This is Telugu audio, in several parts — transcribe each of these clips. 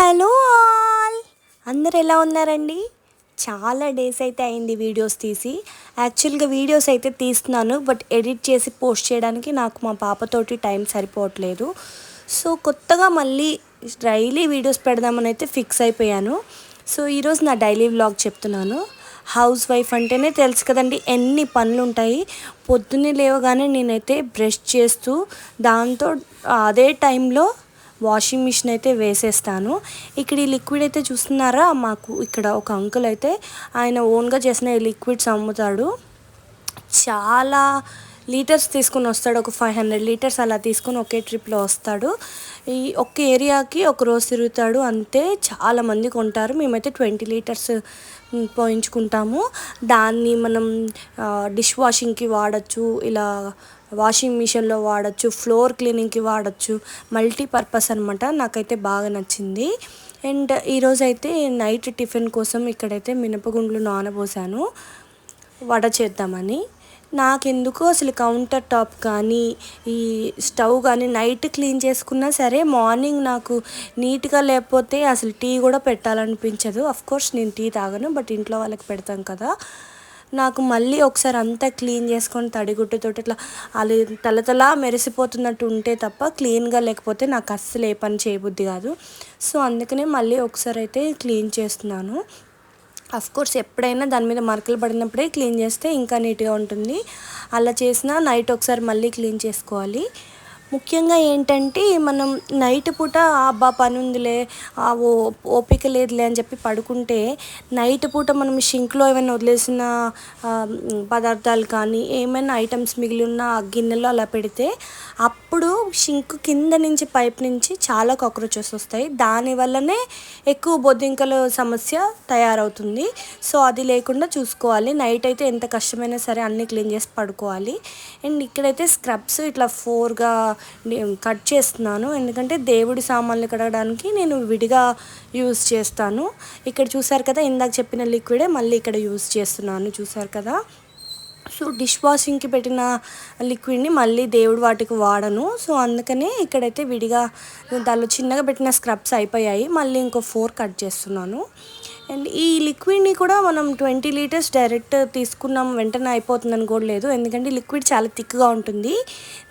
Hello all. అందరు ఎలా ఉన్నారండి? చాలా డేస్ అయితే అయింది వీడియోస్ తీసి. యాక్చువల్గా వీడియోస్ అయితే తీస్తున్నాను బట్ ఎడిట్ చేసి పోస్ట్ చేయడానికి నాకు మా పాపతోటి టైం సరిపోవట్లేదు. సో కొత్తగా మళ్ళీ డైలీ వీడియోస్ పెడదామని అయితే ఫిక్స్ అయిపోయాను. సో ఈరోజు నా డైలీ వ్లాగ్ చెప్తున్నాను. హౌస్ వైఫ్ అంటేనే తెలుసు కదండి ఎన్ని పనులు ఉంటాయి. పొద్దున్నే లేవగానే నేనైతే బ్రష్ చేస్తూ దాంతో అదే టైంలో వాషింగ్ మిషన్ అయితే వేసేస్తాను. ఇక్కడ ఈ లిక్విడ్ అయితే చూస్తున్నారా? మాకు ఇక్కడ ఒక అంకుల్ అయితే ఆయన ఓన్గా చేసిన ఈ లిక్విడ్స్ అమ్ముతాడు. చాలా లీటర్స్ తీసుకుని వస్తాడు. ఒక ఫైవ్ హండ్రెడ్ లీటర్స్ అలా తీసుకొని ఒకే ట్రిప్లో వస్తాడు. ఈ ఒక్క ఏరియాకి ఒక రోజు తిరుగుతాడు. అంతే చాలామంది కొంటారు. మేమైతే ట్వంటీ లీటర్స్ పోయించుకుంటాము. దాన్ని మనం డిష్ వాషింగ్కి వాడచ్చు. ఇలా వాషింగ్ మిషన్లో వాడచ్చు ఫ్లోర్ క్లీనింగ్కి వాడచ్చు మల్టీపర్పస్ అనమాట నాకైతే బాగా నచ్చింది. అండ్ ఈరోజు అయితే నైట్ టిఫిన్ కోసం ఇక్కడైతే మినపగుండ్లు నానబోసాను. వడ చేద్దామని. నాకెందుకు అసలు కౌంటర్ టాప్ కానీ ఈ స్టవ్ కానీ నైట్ క్లీన్ చేసుకున్నా సరే మార్నింగ్ నాకు నీట్గా లేకపోతే అసలు టీ కూడా పెట్టాలనిపించదు. అఫ్ కోర్స్ నేను టీ తాగను బట్ ఇంట్లో వాళ్ళకి పెడతాం కదా. నాకు మళ్ళీ ఒకసారి అంతా క్లీన్ చేసుకొని తడిగుట్టుతో ఇట్లా అది తలతలా మెరిసిపోతున్నట్టు ఉంటే తప్ప క్లీన్గా లేకపోతే నాకు అస్సలు ఏ పని చేయబుద్ధి కాదు. సో అందుకనే మళ్ళీ ఒకసారి అయితే క్లీన్ చేస్తున్నాను. అఫ్ కోర్స్ ఎప్పుడైనా దాని మీద మరకలు పడినప్పుడే క్లీన్ చేస్తే ఇంకా నీట్గా ఉంటుంది. అలా చేసినా నైట్ ఒకసారి మళ్ళీ క్లీన్ చేసుకోవాలి. ముఖ్యంగా ఏంటంటే మనం నైట్ పూట అబ్బా పని ఉందిలే ఓ ఓపిక లేదులే అని చెప్పి పడుకుంటే నైట్ పూట మనం షింక్లో ఏమైనా వదిలేసిన పదార్థాలు కానీ ఏమైనా ఐటమ్స్ మిగిలి ఉన్న గిన్నెలో అలా పెడితే అప్పుడు షింక్ కింద నుంచి పైప్ నుంచి చాలా కాక్రోచెస్ వస్తాయి. దానివల్లనే ఎక్కువ బొద్దింకల సమస్య తయారవుతుంది. సో అది లేకుండా చూసుకోవాలి. నైట్ అయితే ఎంత కష్టమైనా సరే అన్నీ క్లీన్ చేసి పడుకోవాలి. అండ్ ఇక్కడైతే స్క్రబ్స్ ఇట్లా ఫోర్గా కట్ చేస్తున్నాను. ఎందుకంటే దేవుడి సామాన్లు కడగడానికి నేను విడిగా యూస్ చేస్తాను. ఇక్కడ చూసారు కదా ఇందాక చెప్పిన లిక్విడే మళ్ళీ ఇక్కడ యూస్ చేస్తున్నాను. చూసారు కదా? సో డిష్ వాషింగ్కి పెట్టిన లిక్విడ్ని మళ్ళీ దేవుడు వాటికి వాడను. సో అందుకనే ఇక్కడైతే విడిగా దానిలో చిన్నగా పెట్టిన స్క్రబ్స్ అయిపోయాయి. మళ్ళీ ఇంకో ఫోర్ కట్ చేస్తున్నాను. అండ్ ఈ లిక్విడ్ని కూడా మనం ట్వంటీ లీటర్స్ డైరెక్ట్ తీసుకున్నాం వెంటనే అయిపోతుందని కూడా లేదు. ఎందుకంటే లిక్విడ్ చాలా థిక్గా ఉంటుంది.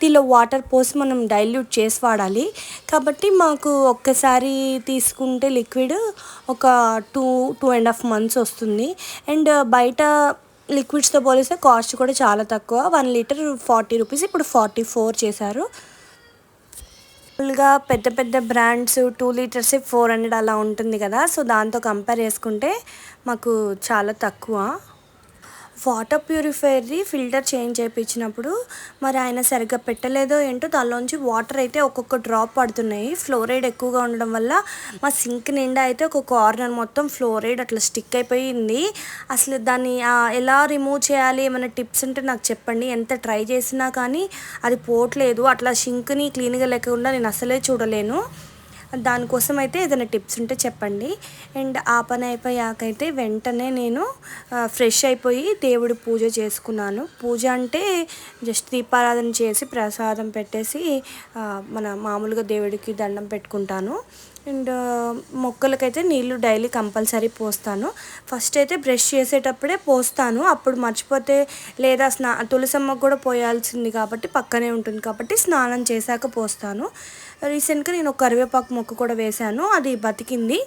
దీనిలో వాటర్ పోసి మనం డైల్యూట్ చేసి వాడాలి. కాబట్టి మాకు ఒక్కసారి తీసుకుంటే లిక్విడ్ ఒక two two and half months వస్తుంది. అండ్ బయట లిక్విడ్స్తో పోలిస్తే కాస్ట్ కూడా చాలా తక్కువ. వన్ లీటర్ ఫార్టీ రూపీస్ ఇప్పుడు ఫార్టీ ఫోర్ చేశారు. ఫుల్గా పెద్ద పెద్ద brands two litres four hundred అలా ఉంటుంది కదా సో దాంతో కంపేర్ చేసుకుంటే మాకు చాలా తక్కువ. వాటర్ ప్యూరిఫైయర్ది ఫిల్టర్ చేంజ్ చేయించినప్పుడు మరి ఆయన సరిగ్గా పెట్టలేదో ఏంటో దానిలోంచి వాటర్ అయితే ఒక్కొక్క డ్రాప్ పడుతున్నాయి. ఫ్లోరైడ్ ఎక్కువగా ఉండడం వల్ల మా సింక్ నిండా అయితే ఒక కార్నర్ మొత్తం ఫ్లోరైడ్ అట్లా స్టిక్ అయిపోయింది. అసలు దాన్ని ఎలా రిమూవ్ చేయాలి ఏమైనా టిప్స్ ఉంటే నాకు చెప్పండి. ఎంత ట్రై చేసినా కానీ అది పోవట్లేదు. అట్లా సింక్ని క్లీన్గా లేకుండా నేను అసలే చూడలేను. దానికోసం అయితే ఏదైనా టిప్స్ ఉంటే చెప్పండి. అండ్ ఆ పని అయిపోయాకైతే వెంటనే నేను ఫ్రెష్ అయిపోయి దేవుడి పూజ చేసుకున్నాను. పూజ అంటే జస్ట్ దీపారాధన చేసి ప్రసాదం పెట్టేసి మన మామూలుగా దేవుడికి దండం పెట్టుకుంటాను. అండ్ మొక్కలకైతే నీళ్ళు డైలీ కంపల్సరీ పోస్తాను. ఫస్ట్ అయితే బ్రష్ చేసేటప్పుడే పోస్తాను. అప్పుడు మర్చిపోతే లేదా స్నా తులసమ్మకు కూడా పోయాల్సింది కాబట్టి పక్కనే ఉంటుంది కాబట్టి స్నానం చేశాక పోస్తాను. రీసెంట్గా నేను ఒక కరివేపాకు మొక్క కూడా వేశాను. అది బతికింది.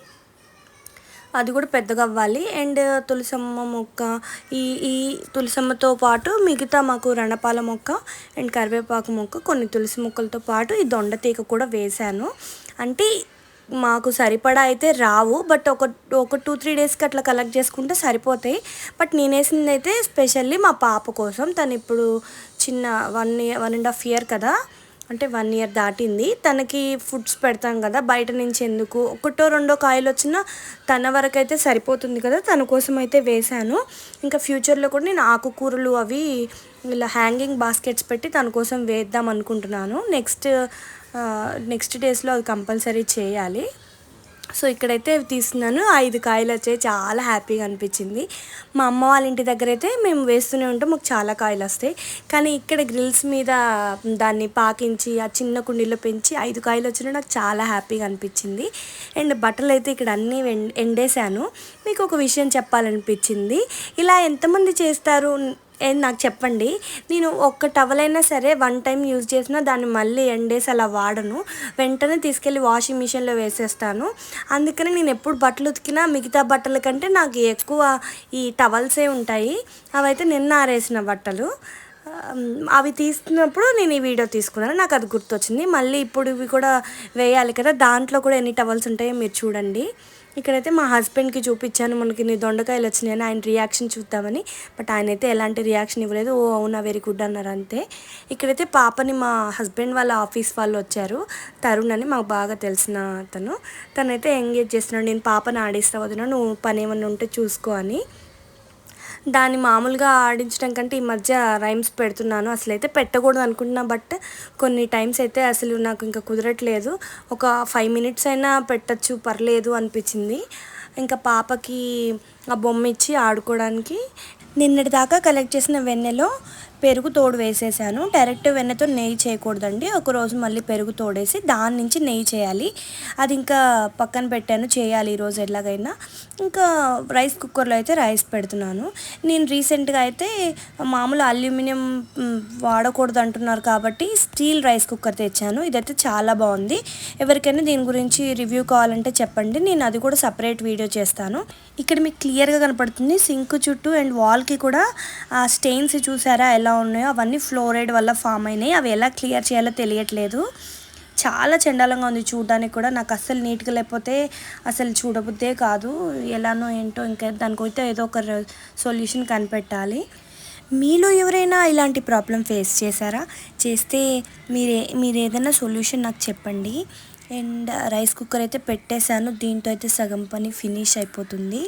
అది కూడా పెద్దగా అవ్వాలి. అండ్ తులసమ్మ మొక్క ఈ ఈ తులసమ్మతో పాటు మిగతా మాకు రణపాల మొక్క అండ్ కరివేపాకు మొక్క కొన్ని తులసి మొక్కలతో పాటు ఈ దొండతీగ కూడా వేశాను. అంటే మాకు సరిపడా అయితే రావు. బట్ ఒక ఒక టూ త్రీ డేస్కి అట్లా కలెక్ట్ చేసుకుంటే సరిపోతాయి. బట్ నేను వేసింది అయితే స్పెషల్లీ మా పాప కోసం. తను ఇప్పుడు చిన్న one year one and half year కదా. అంటే వన్ ఇయర్ దాటింది. తనకి ఫుడ్స్ పెడతాం కదా బయట నుంచి ఎందుకు? ఒకటో రెండో కాయలు వచ్చినా తన వరకు అయితే సరిపోతుంది కదా తన కోసం అయితే వేశాను. ఇంకా ఫ్యూచర్లో కూడా నేను ఆకుకూరలు అవి ఇలా హ్యాంగింగ్ బాస్కెట్స్ పెట్టి తన కోసం వేద్దాం అనుకుంటున్నాను. నెక్స్ట్ నెక్స్ట్ డేస్లో అది కంపల్సరీ చేయాలి. సో ఇక్కడైతే తీస్తున్నాను. ఐదు కాయలు వచ్చాయి. చాలా హ్యాపీగా అనిపించింది. మా అమ్మ వాళ్ళ ఇంటి దగ్గర అయితే మేము వేస్తూనే ఉంటాం. మాకు చాలా కాయలు వస్తాయి. కానీ ఇక్కడ గ్రిల్స్ మీద దాన్ని పాకించి ఆ చిన్న కుండీలో పెంచి ఐదు కాయలు వచ్చినా నాకు చాలా హ్యాపీగా అనిపించింది. అండ్ బట్టలు అయితే ఇక్కడ అన్నీ ఎండేశాను. మీకు ఒక విషయం చెప్పాలనిపించింది. ఇలా ఎంతమంది చేస్తారు? ఏం నాకు చెప్పండి నేను ఒక్క టవల్ అయినా సరే వన్ టైం యూజ్ చేసినా దాన్ని మళ్ళీ ఎన్ డేస్ అలా వాడను. వెంటనే తీసుకెళ్ళి వాషింగ్ మిషన్లో వేసేస్తాను. అందుకని నేను ఎప్పుడు బట్టలు ఉతికినా మిగతా బట్టల కంటే నాకు ఎక్కువ ఈ టవల్సే ఉంటాయి. అవైతే నిన్న ఆరేసిన బట్టలు. అవి తీస్తున్నప్పుడు నేను ఈ వీడియో తీసుకున్నాను. నాకు అది గుర్తొచ్చింది. మళ్ళీ ఇప్పుడు ఇవి కూడా వేయాలి కదా దాంట్లో కూడా ఎన్ని టవల్స్ ఉంటాయో మీరు చూడండి. ఇక్కడైతే మా హస్బెండ్కి చూపించాను. మనకి నీ దొండకాయలు వచ్చినాయని ఆయన రియాక్షన్ చూద్దామని. బట్ ఆయన అయితే ఎలాంటి రియాక్షన్ ఇవ్వలేదు. ఓ అవునా వెరీ గుడ్ అన్నారు అంతే. ఇక్కడైతే పాపని మా హస్బెండ్ వాళ్ళ ఆఫీస్ వాళ్ళు వచ్చారు. తరుణ్ అని మాకు బాగా తెలిసిన అతను. తనైతే ఎంగేజ్ చేస్తున్నాడు. నేను పాపని ఆడిస్తా వదిన? నువ్వు పని ఏమన్నా ఉంటే చూసుకో అని. దాన్ని మామూలుగా ఆడించడం కంటే ఈ మధ్య రైమ్స్ పెడుతున్నాను. అసలు అయితే పెట్టకూడదు అనుకుంటున్నా బట్ కొన్ని టైమ్స్ అయితే అసలు నాకు ఇంకా కుదరట్లేదు. ఒక ఫైవ్ మినిట్స్ అయినా పెట్టచ్చు పర్లేదు అనిపించింది. ఇంకా పాపకి ఆ బొమ్మ ఇచ్చి ఆడుకోవడానికి నిన్నటి దాకా కలెక్ట్ చేసిన వెన్నెలో పెరుగు తోడు వేసేసాను. డైరెక్ట్ వెన్నెతో నెయ్యి చేయకూడదండి. ఒకరోజు మళ్ళీ పెరుగు తోడేసి దాని నుంచి నెయ్యి చేయాలి. అది ఇంకా పక్కన పెట్టాను. చేయాలి ఈరోజు ఎలాగైనా. ఇంకా రైస్ కుక్కర్లో అయితే రైస్ పెడుతున్నాను. నేను రీసెంట్గా అయితే మామూలు అల్యూమినియం వాడకూడదు అంటున్నారు కాబట్టి స్టీల్ రైస్ కుక్కర్ తెచ్చాను. ఇదైతే చాలా బాగుంది. ఎవరికైనా దీని గురించి రివ్యూ కావాలంటే చెప్పండి. నేను అది కూడా సపరేట్ వీడియో చేస్తాను. ఇక్కడ మీకు క్లియర్గా కనపడుతుంది. సింక్ చుట్టూ అండ్ వాల్కి కూడా ఆ స్టెయిన్స్ చూసారా? ఎలా ఉన్నాయో? అవన్నీ ఫ్లోరైడ్ వల్ల ఫామ్ అయినాయి. అవి ఎలా క్లియర్ చేయాలో తెలియట్లేదు. చాలా చండాలంగా ఉంది చూడడానికి కూడా. నాకు అస్సలు నీట్గా లేకపోతే అసలు చూడబుద్దే కాదు. ఎలానో ఏంటో ఇంకా దానికైతే ఏదో ఒక సొల్యూషన్ కనిపెట్టాలి. మీలో ఎవరైనా ఇలాంటి ప్రాబ్లం ఫేస్ చేశారా? చేస్తే మీరే మీరు ఏదైనా సొల్యూషన్ నాకు చెప్పండి. అండ్ రైస్ కుక్కర్ అయితే పెట్టేశాను. దీంతో అయితే సగం పని ఫినిష్ అయిపోతుంది.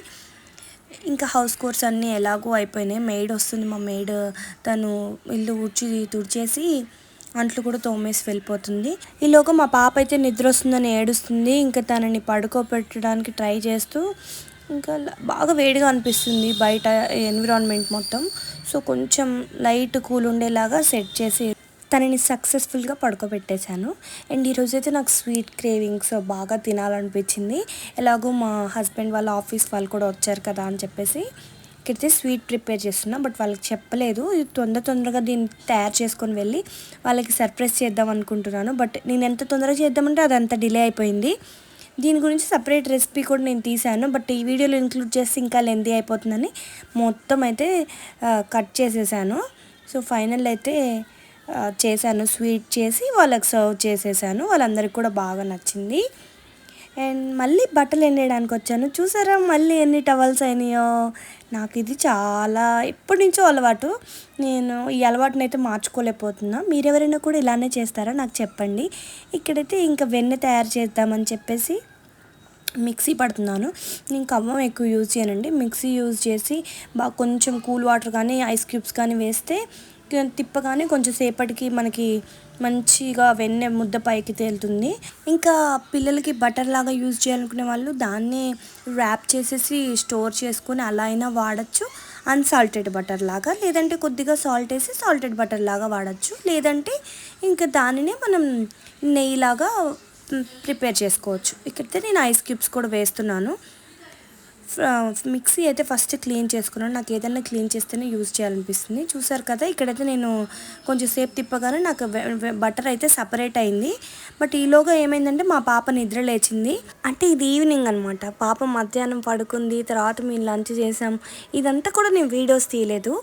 ఇంకా హౌస్ కోర్స్ అన్నీ ఎలాగో అయిపోయినాయి. మెయిడ్ వస్తుంది. మా మెయిడ్ తను ఇల్లు ఊడ్చి తుడిచేసి అంట్లు కూడా తోమేసి వెళ్ళిపోతుంది. ఈలోగా మా పాప అయితే నిద్ర వస్తుందని ఏడుస్తుంది. ఇంకా తనని పడుకోబెట్టడానికి ట్రై చేస్తూ ఇంకా బాగా వేడిగా అనిపిస్తుంది బయట ఎన్విరాన్మెంట్ మొత్తం. సో కొంచెం లైట్ కూల్ ఉండేలాగా సెట్ చేసి తనని సక్సెస్ఫుల్గా పడుకోబెట్టేశాను. అండ్ ఈరోజు అయితే నాకు స్వీట్ క్రేవింగ్స్ బాగా తినాలనిపించింది. ఎలాగో మా హస్బెండ్ వాళ్ళ ఆఫీస్ వాళ్ళు కూడా వచ్చారు కదా అని చెప్పేసి ఇక్కడైతే స్వీట్ ప్రిపేర్ చేస్తున్నా బట్ వాళ్ళకి చెప్పలేదు. ఇది తొందర తొందరగా దీన్ని తయారు చేసుకొని వెళ్ళి వాళ్ళకి సర్ప్రైజ్ చేద్దాం అనుకుంటున్నాను. బట్ నేను ఎంత తొందరగా చేద్దామంటే అది అంత డిలే అయిపోయింది. దీని గురించి సపరేట్ రెసిపీ కూడా నేను తీశాను. బట్ ఈ వీడియోలో ఇంక్లూడ్ చేస్తే ఇంకా లెందీ అయిపోతుందని మొత్తం అయితే కట్ చేసేసాను. సో ఫైనల్ అయితే చేశాను స్వీట్ చేసి వాళ్ళకి సర్వ్ చేసేసాను. వాళ్ళందరికీ కూడా బాగా నచ్చింది. అండ్ మళ్ళీ బట్టలు ఎండేయడానికి వచ్చాను. చూసారా మళ్ళీ ఎన్ని టవల్స్ అయినాయో? నాకు ఇది చాలా ఎప్పటి నుంచో అలవాటు. నేను ఈ అలవాటుని అయితే మార్చుకోలేకపోతున్నా. మీరెవరైనా కూడా ఇలానే చేస్తారా? నాకు చెప్పండి. ఇక్కడైతే ఇంకా వెన్నె తయారు చేద్దామని చెప్పేసి మిక్సీ పడుతున్నాను. నేను కవ్వం ఎక్కువ యూజ్ చేయనండి. మిక్సీ యూజ్ చేసి బాగా కొంచెం కూల్ వాటర్ కానీ ఐస్ క్యూబ్స్ కానీ వేస్తే తిప్పగానే కొంచెం సేపటికి మనకి మంచిగా వెన్నె ముద్ద పైకి తేలుతుంది. ఇంకా పిల్లలకి బటర్ లాగా యూజ్ చేయాలనుకునే వాళ్ళు దాన్ని ర్యాప్ చేసేసి స్టోర్ చేసుకొని అలా అయినా వాడచ్చు. అన్సాల్టెడ్ బటర్ లాగా లేదంటే కొద్దిగా సాల్ట్ వేసి సాల్టెడ్ బటర్ లాగా వాడచ్చు. లేదంటే ఇంకా దానినే మనం నెయ్యిలాగా ప్రిపేర్ చేసుకోవచ్చు. ఇక్కడైతే నేను ఐస్ క్యూబ్స్ కూడా వేస్తున్నాను. మిక్సీ అయితే ఫస్ట్ క్లీన్ చేసుకున్నాను. నాకు ఏదైనా క్లీన్ చేస్తేనే యూజ్ చేయాలనిపిస్తుంది. చూసారు కదా ఇక్కడైతే నేను కొంచెం సేపు తిప్పగానే నాకు బటర్ అయితే సపరేట్ అయింది. బట్ ఈలోగా ఏమైందంటే మా పాప నిద్ర లేచింది. అంటే ఇది ఈవినింగ్ అనమాట పాప మధ్యాహ్నం పడుకుంది తర్వాత మేము లంచ్ చేసాం. ఇదంతా కూడా నేను వీడియోస్ తీయలేదు.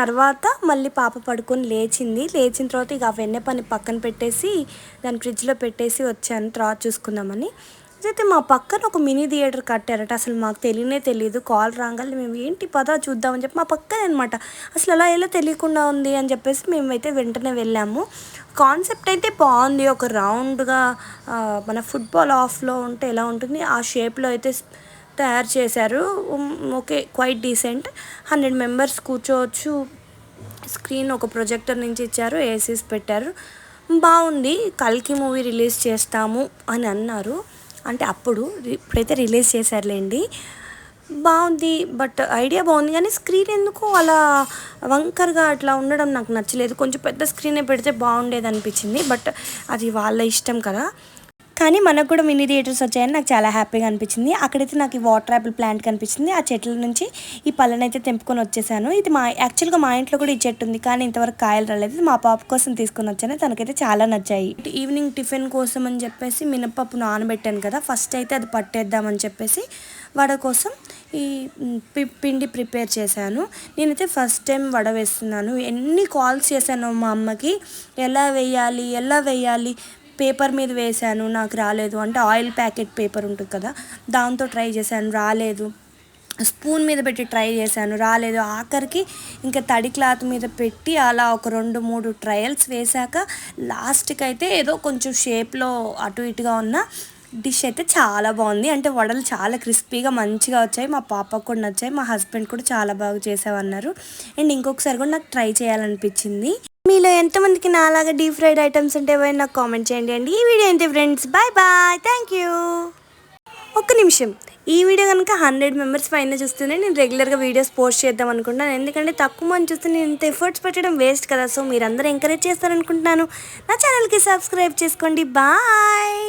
తర్వాత మళ్ళీ పాప పడుకొని లేచింది. లేచిన తర్వాత ఇక వెన్నె పని పక్కన పెట్టేసి దాని ఫ్రిడ్జ్లో పెట్టేసి వచ్చాను. తర్వాత చూసుకుందామని. అయితే మా పక్కన ఒక మినీ థియేటర్ కట్టారట. అసలు మాకు తెలియనే తెలియదు కాల్ రాగానే మేము ఏంటి పదా చూద్దామని చెప్పి మా పక్కనే అనమాట అసలు అలా ఎలా తెలియకుండా ఉంది? అని చెప్పేసి మేమైతే వెంటనే వెళ్ళాము. కాన్సెప్ట్ అయితే బాగుంది. ఒక రౌండ్గా మన ఫుట్బాల్ ఆఫ్లో ఉంటే ఎలా ఉంటుంది? ఆ షేప్లో అయితే తయారు చేశారు. Okay quite decent. Hundred members కూర్చోవచ్చు. స్క్రీన్ ఒక ప్రొజెక్టర్ నుంచి ఇచ్చారు. ఏసీస్ పెట్టారు. బాగుంది. కల్కి మూవీ రిలీజ్ చేస్తాము అని అన్నారు. అంటే అప్పుడు ఇప్పుడైతే రిలీజ్ చేశారులేండి. బాగుంది బట్ ఐడియా బాగుంది. కానీ స్క్రీన్ ఎందుకో అలా వంకరగా అట్లా ఉండడం నాకు నచ్చలేదు. కొంచెం పెద్ద స్క్రీనే పెడితే బాగుండేది అనిపించింది బట్ అది వాళ్ళ ఇష్టం కదా. కానీ మనకు కూడా మినీ థియేటర్స్ వచ్చాయని నాకు చాలా హ్యాపీగా అనిపించింది. అక్కడైతే నాకు ఈ వాటర్ యాపిల్ ప్లాంట్ కనిపించింది. ఆ చెట్ల నుంచి ఈ పళ్ళనైతే తెంపుకొని వచ్చేసాను. ఇది మా యాక్చువల్గా మా ఇంట్లో కూడా ఈ చెట్టు ఉంది కానీ ఇంతవరకు కాయలు రాలేదు. మా పాప కోసం తీసుకొని వచ్చాను. తనకైతే చాలా నచ్చాయి. ఈవినింగ్ టిఫిన్ కోసం అని చెప్పేసి మినపప్పు నానబెట్టాను కదా ఫస్ట్ అయితే అది పట్టేద్దామని చెప్పేసి వడ కోసం ఈ పి- పిండి ప్రిపేర్ చేశాను. నేనైతే ఫస్ట్ టైం వడ వేస్తున్నాను. ఎన్ని కాల్స్ చేశాను మా అమ్మకి. ఎలా వేయాలి ఎలా వేయాలి పేపర్ మీద వేశాను నాకు రాలేదు. అంటే ఆయిల్ ప్యాకెట్ పేపర్ ఉంటుంది కదా దాంతో ట్రై చేశాను రాలేదు. స్పూన్ మీద పెట్టి ట్రై చేశాను రాలేదు. ఆఖరికి ఇంకా తడి క్లాత్ మీద పెట్టి అలా ఒక రెండు మూడు ట్రయల్స్ వేశాక లాస్ట్కి అయితే ఏదో కొంచెం షేప్లో అటు ఇటుగా ఉన్న డిష్ అయితే చాలా బాగుంది. అంటే వడలు చాలా క్రిస్పీగా మంచిగా వచ్చాయి. మా పాపకు కూడా నచ్చాయి మా హస్బెండ్ కూడా చాలా బాగా చేసావన్నారు. అండ్ ఇంకొకసారి కూడా నాకు ట్రై చేయాలనిపించింది. మీలో ఎంతమందికి నాలాగా డీప్ ఫ్రైడ్ ఐటమ్స్ ఉంటే ఏమైనా నాకు కామెంట్ చేయండి అండి. ఈ వీడియో ఏంటి friends? Bye bye. Thank you. ఒక్క నిమిషం. ఈ వీడియో కనుక హండ్రెడ్ మెంబర్స్ పైన చూస్తూనే నేను రెగ్యులర్గా వీడియోస్ పోస్ట్ చేద్దాం అనుకుంటున్నాను. ఎందుకంటే తక్కువ మంది చూస్తే నేను ఇంత ఎఫర్ట్స్ పెట్టడం వేస్ట్ కదా. సో మీరందరూ ఎంకరేజ్ చేస్తారనుకుంటున్నాను. నా ఛానల్కి సబ్స్క్రైబ్ చేసుకోండి. బాయ్.